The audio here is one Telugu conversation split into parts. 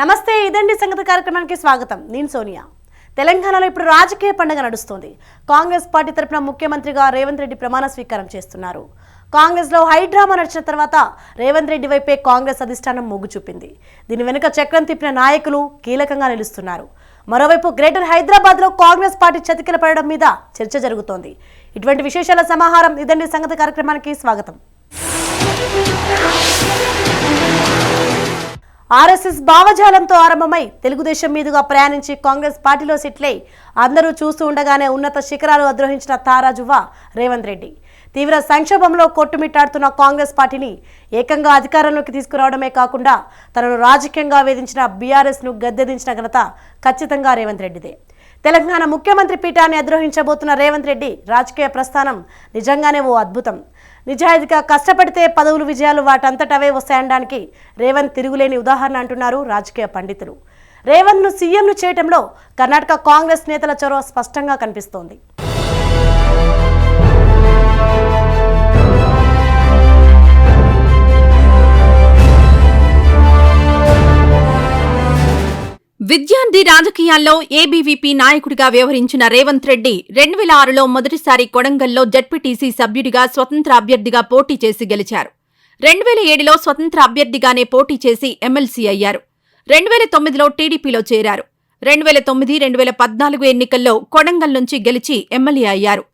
నమస్తే ఇదండి సంగతి కార్యక్రమానికి స్వాగతం. నేను సోనియా. తెలంగాణలో ఇప్పుడు రాజకీయ పండుగ నడుస్తోంది. కాంగ్రెస్ పార్టీ తరపున ముఖ్యమంత్రిగా రేవంత్ రెడ్డి ప్రమాణ స్వీకారం చేస్తున్నారు. కాంగ్రెస్లో హైడ్రామా హై డ్రామా నడిచిన తర్వాత రేవంత్ రెడ్డి వైపే కాంగ్రెస్ అధిష్టానం మొగ్గు చూపింది. దీని వెనుక చక్రం తిప్పిన నాయకులు కీలకంగా నిలుస్తున్నారు. మరోవైపు గ్రేటర్ హైదరాబాద్లో కాంగ్రెస్ పార్టీ చతికిల పడడం మీద చర్చ జరుగుతోంది. ఇటువంటి విశేషాల సమాహారం ఇదండి సంగతి కార్యక్రమానికి స్వాగతం. ఆర్ఎస్ఎస్ భావజాలంతో ఆరంభమై తెలుగుదేశం మీదుగా ప్రయాణించి కాంగ్రెస్ పార్టీలో సిట్లై అందరూ చూస్తూ ఉండగానే ఉన్నత శిఖరాలు అద్రోహించిన తారాజువ్వ రేవంత్ రెడ్డి. తీవ్ర సంక్షోభంలో కొట్టుమిట్టాడుతున్న కాంగ్రెస్ పార్టీని ఏకంగా అధికారంలోకి తీసుకురావడమే కాకుండా తనను రాజకీయంగా వేధించిన బీఆర్ఎస్ను గద్దెదించిన ఘనత ఖచ్చితంగా రేవంత్ రెడ్డిదే. తెలంగాణ ముఖ్యమంత్రి పీఠాన్ని అద్రోహించబోతున్న రేవంత్ రెడ్డి రాజకీయ ప్రస్థానం నిజంగానే ఓ అద్భుతం. నిజాయితీగా కష్టపడితే పదవులు విజయాలు వాటంతటవే వస్తాయనడానికి రేవంత్ తిరుగులేని ఉదాహరణ అంటున్నారు రాజకీయ పండితులు. రేవంత్ను సీఎంను చేయటంలో కర్ణాటక కాంగ్రెస్ నేతల చొరవ స్పష్టంగా కనిపిస్తోంది. విద్యార్థి రాజకీయాల్లో ఏబీవీపీ నాయకుడిగా వ్యవహరించిన రేవంత్ రెడ్డి రెండు వేల ఆరులో మొదటిసారి కొడంగల్లో జడ్పీటీసీ సభ్యుడిగా స్వతంత్ర అభ్యర్థిగా పోటీ చేసి గెలిచారు. రెండు వేల ఏడులో స్వతంత్ర అభ్యర్థిగానే పోటీ చేసి ఎమ్మెల్సీ అయ్యారు. రెండు వేల తొమ్మిదిలో టీడీపీలో చేరారు. రెండు వేల తొమ్మిది రెండు వేల పద్నాలుగు ఎన్నికల్లో కొడంగల్ నుంచి గెలిచి ఎమ్మెల్యే అయ్యారు.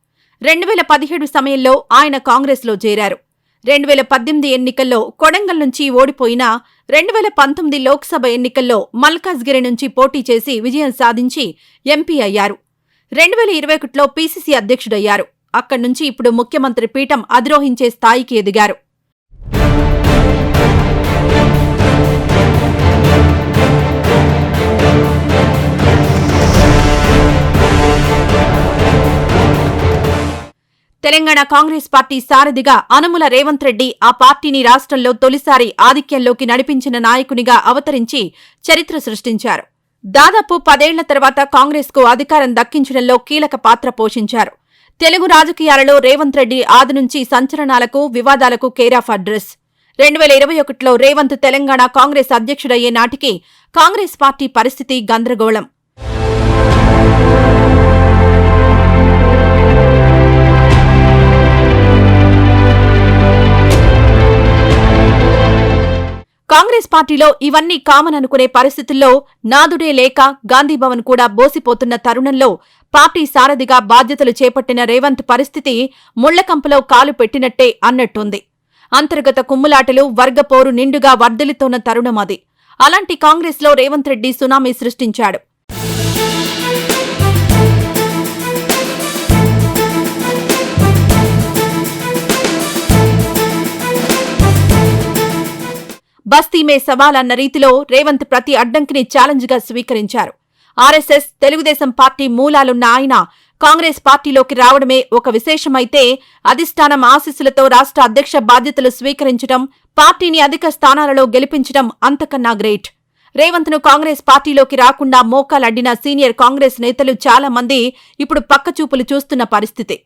రెండు వేల పదిహేడు సమయంలో ఆయన కాంగ్రెస్లో చేరారు. రెండు వేల పద్దెనిమిది ఎన్నికల్లో కొడంగల్ నుంచి ఓడిపోయిన రెండు వేల పంతొమ్మిది లోక్సభ ఎన్నికల్లో మల్కాజ్గిరి నుంచి పోటీ చేసి విజయం సాధించి ఎంపీ అయ్యారు. రెండు వేల ఇరవై ఒకటిలో పీసీసీ అధ్యక్షుడయ్యారు. అక్కడి నుంచి ఇప్పుడు ముఖ్యమంత్రి పీఠం అధిరోహించే స్థాయికి ఎదిగారు. తెలంగాణ కాంగ్రెస్ పార్టీ సారథిగా అనుముల రేవంత్ రెడ్డి ఆ పార్టీని రాష్ట్రంలో తొలిసారి ఆధిక్యంలోకి నడిపించిన నాయకునిగా అవతరించి చరిత్ర సృష్టించారు. దాదాపు పదేళ్ళ తర్వాత కాంగ్రెస్కు అధికారం దక్కించడంలో కీలక పాత్ర పోషించారు. తెలుగు రాజకీయాలలో రేవంత్ రెడ్డి ఆది నుంచి సంచలనాలకు వివాదాలకు కేరాఫ్ అడ్రస్. రెండు వేల ఇరవై ఒకటిలో రేవంత్ తెలంగాణ కాంగ్రెస్ అధ్యక్షుడయ్యే నాటికి కాంగ్రెస్ పార్టీ పరిస్థితి గందరగోళం. కాంగ్రెస్ పార్టీలో ఇవన్నీ కామన్ అనుకునే పరిస్థితుల్లో నాదుడే లేక గాంధీభవన్ కూడా బోసిపోతున్న తరుణంలో పార్టీ సారథిగా బాధ్యతలు చేపట్టిన రేవంత్ పరిస్థితి ముళ్ళకంపలో కాలు పెట్టినట్టే అన్నట్టుంది. అంతర్గత కుమ్ములాటలు వర్గపోరు నిండుగా వర్ధిల్లుతోన్న తరుణం అది. అలాంటి కాంగ్రెస్లో రేవంత్ రెడ్డి సునామీ సృష్టించాడు. మే సవాల్ అన్న రీతిలో రేవంత్ ప్రతి అడ్డంకిని ఛాలెంజ్గా స్వీకరించారు. ఆర్ఎస్ఎస్ తెలుగుదేశం పార్టీ మూలాలున్న ఆయన కాంగ్రెస్ పార్టీలోకి రావడమే ఒక విశేషమైతే అధిష్టానం ఆశీస్సులతో రాష్ట్ర అధ్యక్ష బాధ్యతలు స్వీకరించడం పార్టీని అధిక స్థానాలలో గెలిపించడం అంతకన్నా గ్రేట్. రేవంత్ను కాంగ్రెస్ పార్టీలోకి రాకుండా మోకాలడ్డిన సీనియర్ కాంగ్రెస్ నేతలు చాలా మంది ఇప్పుడు పక్కచూపులు చూస్తున్న పరిస్థితి.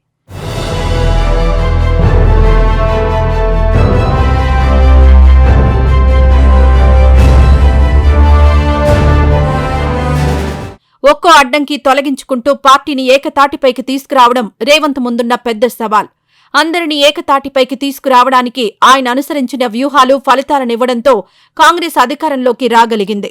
ఒక్కో అడ్డంకి తొలగించుకుంటూ పార్టీని ఏకతాటిపైకి తీసుకురావడం రేవంత్ ముందున్న పెద్ద సవాల్. అందరినీ ఏకతాటిపైకి తీసుకురావడానికి ఆయన అనుసరించిన వ్యూహాలు ఫలితాలనివ్వడంతో కాంగ్రెస్ అధికారంలోకి రాగలిగింది.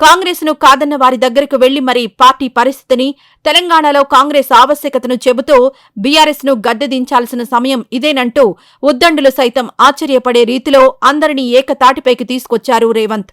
కాంగ్రెస్ను కాదన్న వారి దగ్గరకు వెళ్ళి మరీ పార్టీ పరిస్థితిని తెలంగాణలో కాంగ్రెస్ ఆవశ్యకతను చెబుతూ బీఆర్ఎస్ను గద్దెదించాల్సిన సమయం ఇదేనంటూ ఉద్దండులు సైతం ఆశ్చర్యపడే రీతిలో అందరినీ ఏకతాటిపైకి తీసుకొచ్చారు రేవంత్.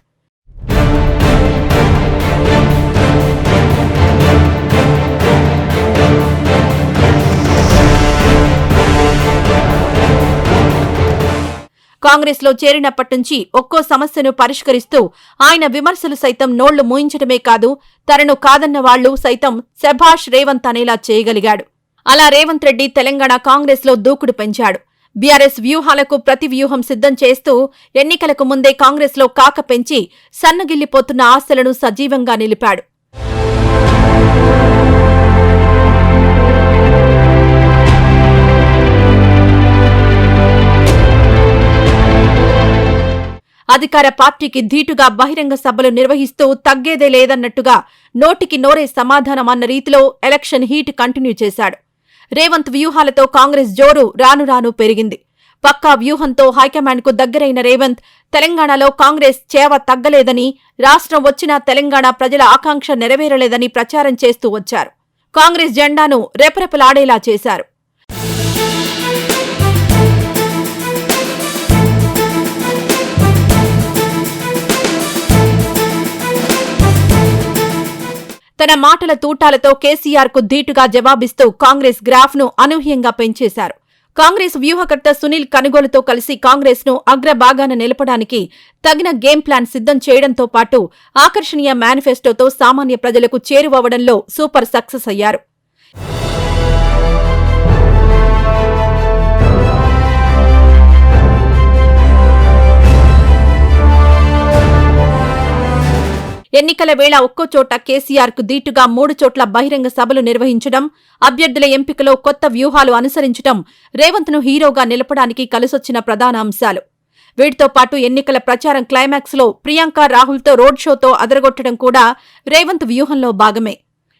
కాంగ్రెస్లో చేరినప్పట్నుంచి ఒక్కో సమస్యను పరిష్కరిస్తూ ఆయన విమర్శలు సైతం నోళ్ళు మూయించడమే కాదు తనను కాదన్న వాళ్ళు సైతం శభాష్ రేవంత్ అనేలా చేయగలిగాడు. అలా రేవంత్ రెడ్డి తెలంగాణ కాంగ్రెస్లో దూకుడు పెంచాడు. బీఆర్ఎస్ వ్యూహాలకు ప్రతి వ్యూహం సిద్ధం చేస్తూ ఎన్నికలకు ముందే కాంగ్రెస్లో కాక పెంచి సన్నగిల్లిపోతున్న ఆశలను సజీవంగా నిలిపాడు. అధికార పార్టీకి ధీటుగా బహిరంగ సభలు నిర్వహిస్తూ తగ్గేదే లేదన్నట్టుగా నోటికి నోరే సమాధానం అన్న రీతిలో ఎలక్షన్ హీట్ కంటిన్యూ చేశాడు. రేవంత్ వ్యూహాలతో కాంగ్రెస్ జోరు రాను రాను పెరిగింది. పక్కా వ్యూహంతో హైకమాండ్కు దగ్గరైన రేవంత్ తెలంగాణలో కాంగ్రెస్ చేవ తగ్గలేదని రాష్ట్రం వచ్చినా తెలంగాణ ప్రజల ఆకాంక్ష నెరవేరలేదని ప్రచారం చేస్తూ వచ్చారు. కాంగ్రెస్ జెండాను రెపరెపలాడేలా చేశారు. తన మాటల తూటాలతో కేసీఆర్కు ధీటుగా జవాబిస్తూ కాంగ్రెస్ గ్రాఫ్ను అనూహ్యంగా పెంచేశారు. కాంగ్రెస్ వ్యూహకర్త సునీల్ కనుగోలుతో కలిసి కాంగ్రెస్ను అగ్రభాగాన నిలపడానికి తగిన గేమ్ ప్లాన్ సిద్ధం చేయడంతో పాటు ఆకర్షణీయ మేనిఫెస్టోతో సామాన్య ప్రజలకు చేరువవడంలో సూపర్ సక్సెస్ అయ్యారు. ఎన్నికల వేళ ఒక్కో చోట కేసీఆర్కు దీటుగా మూడు చోట్ల బహిరంగ సభలు నిర్వహించడం అభ్యర్థుల ఎంపికలో కొత్త వ్యూహాలు అనుసరించడం రేవంత్ను హీరోగా నిలపడానికి కలిసొచ్చిన ప్రధాన అంశాలు. వీటితో పాటు ఎన్నికల ప్రచారం క్లైమాక్స్లో ప్రియాంక రాహుల్తో రోడ్ షోతో అదరగొట్టడం కూడా రేవంత్ వ్యూహంలో భాగమే.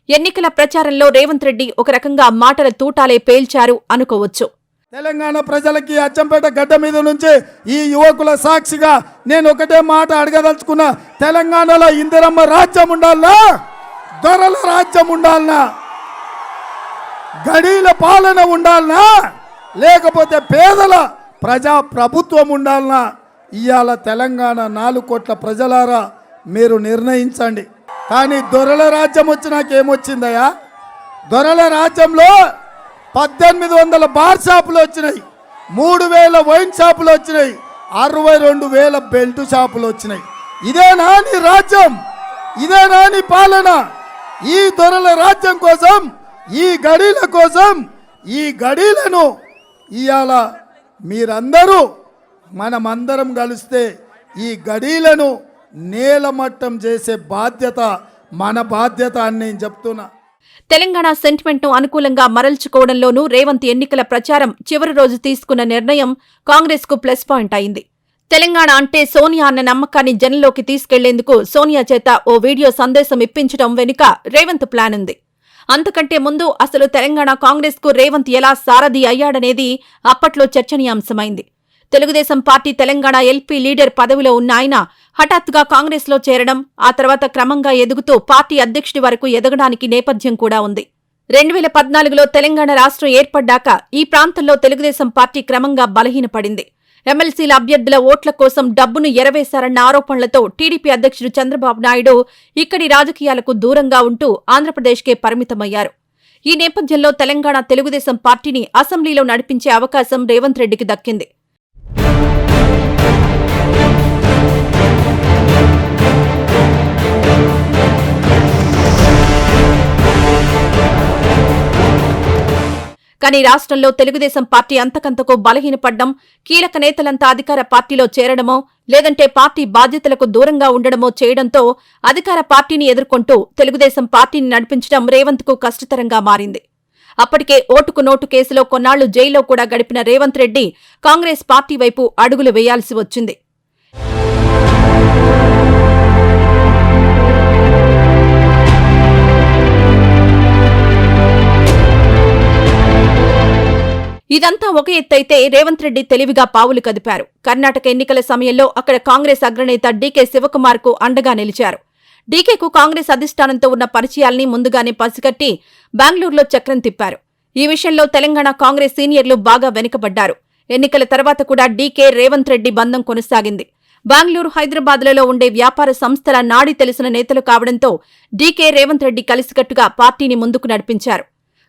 ఎన్నికల ప్రచారంలో రేవంత్ రెడ్డి ఒక రకంగా మాటల తూటాలే పేల్చారు అనుకోవచ్చు. తెలంగాణ ప్రజలకి అచ్చంపేట గడ్డ మీద నుంచి ఈ యువకుల సాక్షిగా నేను ఒకటే మాట అడగదలుచుకున్నా తెలంగాణలో ఇందిరమ్మ రాజ్యం ఉండాలా దొరల రాజ్యం ఉండాలనా? గడీల పాలన ఉండాలనా? లేకపోతే పేదల ప్రజా ప్రభుత్వం ఉండాలనా? ఇవాళ తెలంగాణ నాలుగు కోట్ల ప్రజలారా మీరు నిర్ణయించండి. కానీ దొరల రాజ్యం వచ్చినాకేమొచ్చిందయ్యా? దొరల రాజ్యంలో పద్దెనిమిది వందల బార్ షాపులు వచ్చినాయి. మూడు వేల వైన్ షాపులు వచ్చినాయి. అరవై రెండు వేల బెల్ట్ షాపులు వచ్చినాయి. ఇదే నాని రాజ్యం. ఇదే నాని పాలన. ఈ దొరల రాజ్యం కోసం ఈ గడీల కోసం ఈ గడీలను ఇవాళ మీరందరూ మనమందరం కలిస్తే ఈ గడీలను నేలమట్టం చేసే బాధ్యత మన బాధ్యత అని నేను చెప్తున్నా. తెలంగాణ సెంటిమెంట్ను అనుకూలంగా మరల్చుకోవడంలోనూ రేవంత్ ఎన్నికల ప్రచారం చివరి రోజు తీసుకున్న నిర్ణయం కాంగ్రెస్కు ప్లస్ పాయింట్ అయింది. తెలంగాణ అంటే సోనియా అన్న నమ్మకాన్ని జనంలోకి తీసుకెళ్ళేందుకు సోనియా చేత ఓ వీడియో సందేశం ఇప్పించడం వెనుక రేవంత్ ప్లాన్ ఉంది. అంతకంటే ముందు అసలు తెలంగాణ కాంగ్రెస్కు రేవంత్ ఎలా సారథి అయ్యాడనేది అప్పట్లో చర్చనీయాంశమైంది. Telugudesam party Telangana LP leader పదవిలో ఉన్న ఆయన హఠాత్తుగా కాంగ్రెస్లో చేరడం ఆ తర్వాత క్రమంగా ఎదుగుతూ పార్టీ అధ్యక్షుడి వరకు ఎదగడానికి నేపథ్యం కూడా ఉంది. రెండు వేల పద్నాలుగులో తెలంగాణ రాష్ట్రం ఏర్పడ్డాక ఈ ప్రాంతంలో తెలుగుదేశం పార్టీ క్రమంగా బలహీనపడింది. ఎమ్మెల్సీల అభ్యర్థుల ఓట్ల కోసం డబ్బును ఎరవేశారన్న ఆరోపణలతో టీడీపీ అధ్యక్షుడు చంద్రబాబు నాయుడు ఇక్కడి రాజకీయాలకు దూరంగా ఉంటూ ఆంధ్రప్రదేశ్కే పరిమితమయ్యారు. ఈ నేపథ్యంలో తెలంగాణ తెలుగుదేశం పార్టీని అసెంబ్లీలో నడిపించే అవకాశం రేవంత్ రెడ్డికి దక్కింది. కానీ రాష్ట్రంలో తెలుగుదేశం పార్టీ అంతకంతకు బలహీనపడ్డం కీలక నేతలంతా అధికార పార్టీలో చేరడమో లేదంటే పార్టీ బాధ్యతలకు దూరంగా ఉండడమో చేయడంతో అధికార పార్టీని ఎదుర్కొంటూ తెలుగుదేశం పార్టీని నడిపించడం రేవంత్కు కష్టతరంగా మారింది. అప్పటికే ఓటుకు నోటు కేసులో కొన్నాళ్ళు జైల్లో కూడా గడిపిన రేవంత్ రెడ్డి కాంగ్రెస్ పార్టీ వైపు అడుగులు వేయాల్సి వచ్చింది. ఇదంతా ఒక ఎత్తైతే రేవంత్ రెడ్డి తెలివిగా పావులు కదిపారు. కర్ణాటక ఎన్నికల సమయంలో అక్కడ కాంగ్రెస్ అగ్రనేత డీకే శివకుమార్కు అండగా నిలిచారు. డీకేకు కాంగ్రెస్ అధిష్టానంతో ఉన్న పరిచయాల్ని ముందుగానే పసిగట్టి బెంగళూరులో చక్రం తిప్పారు. ఈ విషయంలో తెలంగాణ కాంగ్రెస్ సీనియర్లు బాగా వెనుకబడ్డారు. ఎన్నికల తర్వాత కూడా డీకే రేవంత్ రెడ్డి బంధం కొనసాగింది. బెంగళూరు హైదరాబాద్లలో ఉండే వ్యాపార సంస్థల నాడి తెలిసిన నేతలు కావడంతో డీకే రేవంత్ రెడ్డి కలిసికట్టుగా పార్టీని ముందుకు నడిపించారు.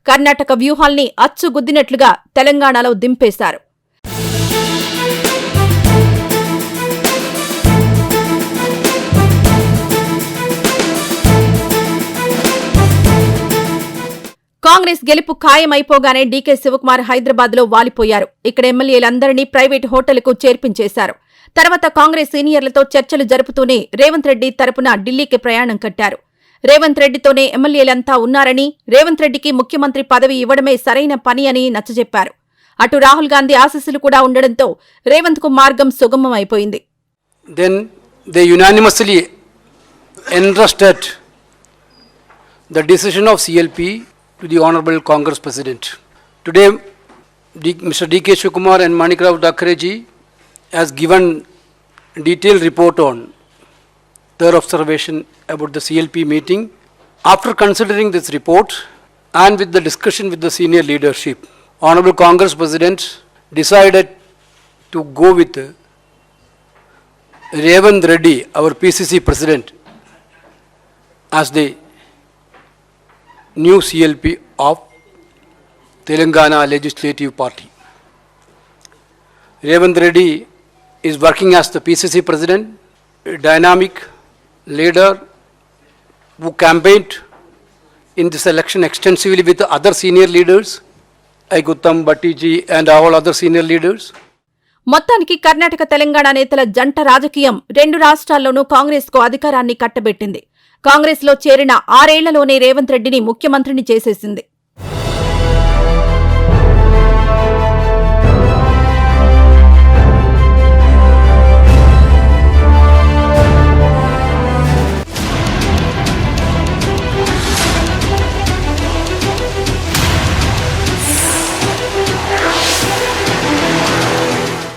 కర్ణాటక వ్యూహాల్ని అచ్చుగుద్దినట్లుగా తెలంగాణలో దింపేశారు. కాంగ్రెస్ గెలుపు ఖాయమైపోగానే డీకే శివకుమార్ హైదరాబాద్లో వాలిపోయారు. ఇక్కడ ఎమ్మెల్యేలందరినీ ప్రైవేట్ హోటళ్ళకు చేర్పించేశారు. తర్వాత కాంగ్రెస్ సీనియర్లతో చర్చలు జరుపుతూనే రేవంత్ రెడ్డి తరపున ఢిల్లీకి ప్రయాణం కట్టారు. రేవంత్ రెడ్డితోనే ఎమ్మెల్యేలంతా ఉన్నారని రేవంత్ రెడ్డికి ముఖ్యమంత్రి పదవి ఇవ్వడమే సరైన పని అని నచ్చజెప్పారు. అటు రాహుల్ గాంధీ ఆశీస్సులు కూడా ఉండడంతో రేవంత్కు మార్గం సుగమం అయిపోయింది then entrusted the decision of CLP to the Honorable Congress President. Today, Mr. D.K. Shivakumar and Manikrao Dakhareji has given detailed report on their observation about the CLP meeting. After considering this report and with the discussion with the senior leadership, Honorable Congress President decided to go with Revant Reddy, our PCC President, as the new CLP of Telangana legislative party. Revanth Reddy is working as the PCC president dynamic leader who campaign in this election extensively with other senior leaders I Uttam Bhattiji and all other senior leaders మొత్తానికి కర్ణాటక తెలంగాణ నేతల జంట రాజకీయం రెండు రాష్ట్రాల్లోనూ కాంగ్రెస్కు అధికారాన్ని కట్టబెట్టింది. కాంగ్రెస్లో చేరిన ఆరేళ్ళలోనే రేవంత్ రెడ్డిని ముఖ్యమంత్రిని చేసేసింది.